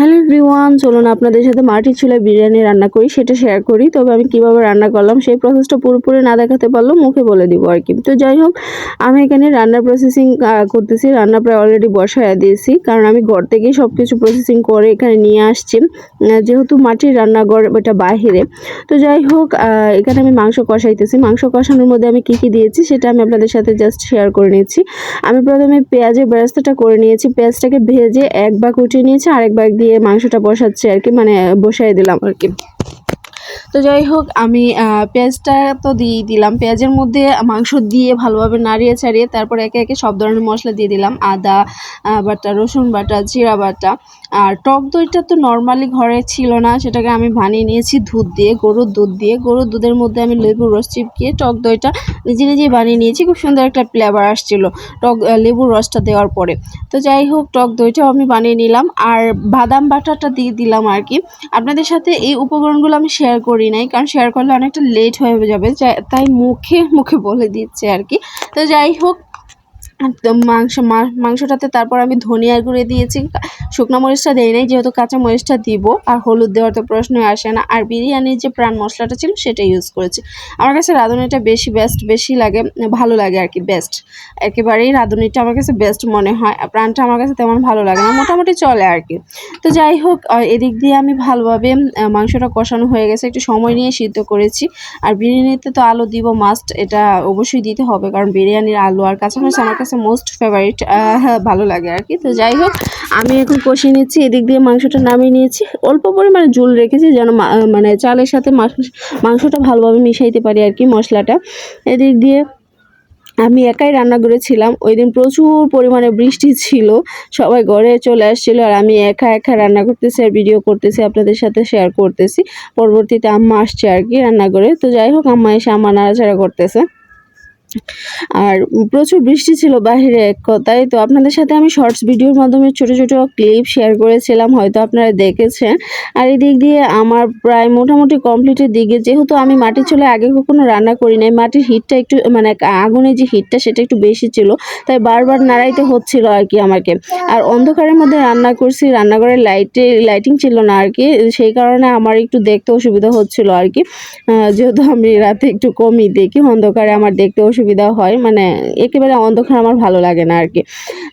Hello everyone, চলুন আপনাদের সাথে মাটির চুলায় বিরিয়ানি রান্না করি, সেটা শেয়ার করি। তবে আমি কীভাবে রান্না করলাম, সেই প্রসেসটা পুরোপুরি না দেখাতে পারলেও মুখে বলে দিব আর কি। তো যাই হোক, আমি এখানে রান্নার প্রসেসিং করতেছি। রান্না প্রায় অলরেডি বসায় দিয়েছি, কারণ আমি ঘর থেকেই সব কিছু প্রসেসিং করে এখানে নিয়ে আসছি। যেহেতু মাটির রান্নাঘর এটা বাহিরে। তো যাই হোক এখানে আমি মাংস কষাইতেছি। মাংস কষানোর মধ্যে আমি কী কী দিয়েছি, সেটা আমি আপনাদের সাথে জাস্ট শেয়ার করে নিচ্ছি। আমি প্রথমে পেঁয়াজের বেরেস্তাটা করে নিয়েছি। পেঁয়াজটাকে ভেজে এক ভাগ উঠিয়ে নিয়েছি, আরেক ভাগ দিয়ে মাংসটা বসাচ্ছি আর কি মানে বসাই দিলাম আর কি। তো যাই হোক, আমি পেঁয়াজটা তো দিয়ে দিলাম। পেঁয়াজের মধ্যে মাংস দিয়ে ভালোভাবে নাড়িয়ে ছাড়িয়ে তারপর একে একে সব ধরনের মশলা দিয়ে দিলাম। আদা বাটা, রসুন বাটা, জিরা বাটা। আর টক দইটা তো নর্মালি ঘরে ছিল না, সেটাকে আমি বানিয়ে নিয়েছি, দুধ দিয়ে, গরুর দুধ দিয়ে। গরুর দুধের মধ্যে আমি লেবুর রস চিপকিয়ে টক দইটা নিজে নিজেই বানিয়ে নিয়েছি, খুব সুন্দর একটা ফ্লেভার আসছিল টক লেবুর রসটা দেওয়ার পরে। তো যাই হোক, টক দইটাও আমি বানিয়ে নিলাম। আর বাদাম বাটাটা দিয়ে দিলাম আর কি। আপনাদের সাথে এই উপকরণগুলো আমি শেয়ার করি নাই, কারণ শেয়ার করলে অনেকটা লেট হয়ে যাবে তাই মুখে মুখে বলে দিচ্ছে আর কি। তো যাই হোক তো মাংস মাংসটাতে তারপর আমি ধনিয়ার গুঁড়ে দিয়েছি। শুকনো মরিচটা দেই নাই, যেহেতু কাঁচা মরিচটা দিব, আর হলুদ দেওয়ার তো প্রশ্নই আসে না। আর বিরিয়ানির যে প্রাণ মশলাটা ছিল সেটা ইউজ করেছি। আমার কাছে রাঁধুনিটা বেশি বেস্ট বেশি লাগে, ভালো লাগে আর কি বেস্ট একেবারেই রাঁধুনিটা আমার কাছে বেস্ট মনে হয় প্রাণটা আমার কাছে তেমন ভালো লাগে না, মোটামুটি চলে আর কি। তো যাই হোক এদিক দিয়ে আমি ভালোভাবে মাংসটা কষানো হয়ে গেছে, একটু সময় নিয়ে সিদ্ধ করেছি। আর বিরিয়ানিতে তো আলু দিব মাস্ট এটা অবশ্যই দিতে হবে, কারণ বিরিয়ানির আলু আর কাঁচামরিচ আমার কাছে মোস্ট ফেভারিট ভালো লাগে আর কি। তো যাই হোক, আমি এখন কষিয়ে নিচ্ছি, এদিক দিয়ে মাংসটা নামিয়ে নিয়েছি। অল্প পরিমাণে ঝোল রেখেছি যেন মানে চালের সাথে মাংস- মাংসটা ভালোভাবে মিশাইতে পারি আর কি মশলাটা। এদিক দিয়ে আমি একাই রান্না করেছিলাম। ওই দিন প্রচুর পরিমাণে বৃষ্টি ছিল, সবাই ঘরে চলে আসছিল আর আমি একা একা রান্না করতেছি আর ভিডিও করতেছি, আপনাদের সাথে শেয়ার করতেছি। পরবর্তীতে আম্মা আসছে আর কি রান্না করে তো যাই হোক, আম্মা এসে আমার নাড়াচাড়া করতেছে। আর প্রচুর বৃষ্টি ছিল বাইরে এক কথায়। তো আপনাদের সাথে আমি শর্টস ভিডিওর মাধ্যমে ছোট ছোট ক্লিপ শেয়ার করেছিলাম, হয়তো আপনারা দেখেছেন। আর এই দিক দিয়ে আমার প্রায় মোটামুটি কমপ্লিটের দিকে, যেহেতু আমি মাটির চুলে আগে কখনো রান্না করি নাই, মাটির হিটটা একটু মানে আগুনের যে হিটটা সেটা একটু বেশি ছিল, তাই বারবার নাড়াইতে হচ্ছিল আর কি আমাকে। আর অন্ধকারের মধ্যে রান্না করছি রান্নাঘরের লাইটে লাইটিং ছিল না আর কি, সেই কারণে আমার একটু দেখতে অসুবিধা হচ্ছিল আর কি। যেহেতু আমি রাতে একটু কমই দেখি, অন্ধকারে আমার দেখতে অসুবিধা হয় মানে একেবারে অন্ধকার আমার ভালো লাগে না আর কি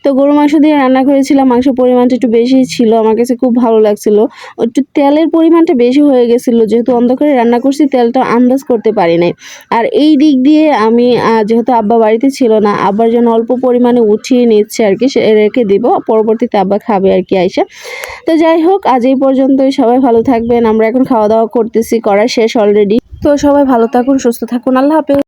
তো গরু মাংস দিয়ে রান্না করেছিলাম, মাংসের পরিমাণটা একটু বেশি ছিল, আমার কাছে খুব ভালো লাগছিল। একটু তেলের পরিমাণটা বেশি হয়ে গেছিল, যেহেতু অন্ধকারে রান্না করছি, তেলটা আন্দাজ করতে পারি নাই। আর এই দিক দিয়ে আমি যেহেতু আব্বা বাড়িতে ছিল না, আব্বার জন্য অল্প পরিমাণে উঠিয়ে নিচ্ছে আর কি রেখে দিব, পরবর্তীতে আব্বা খাবে আর কি আইসা। তো যাই হোক, আজ এই পর্যন্তই, সবাই ভালো থাকবেন, আমরা এখন খাওয়া দাওয়া করতেছি, করা শেষ অলরেডি তো সবাই ভালো থাকুন, সুস্থ থাকুন, আল্লাহ হাফেজ।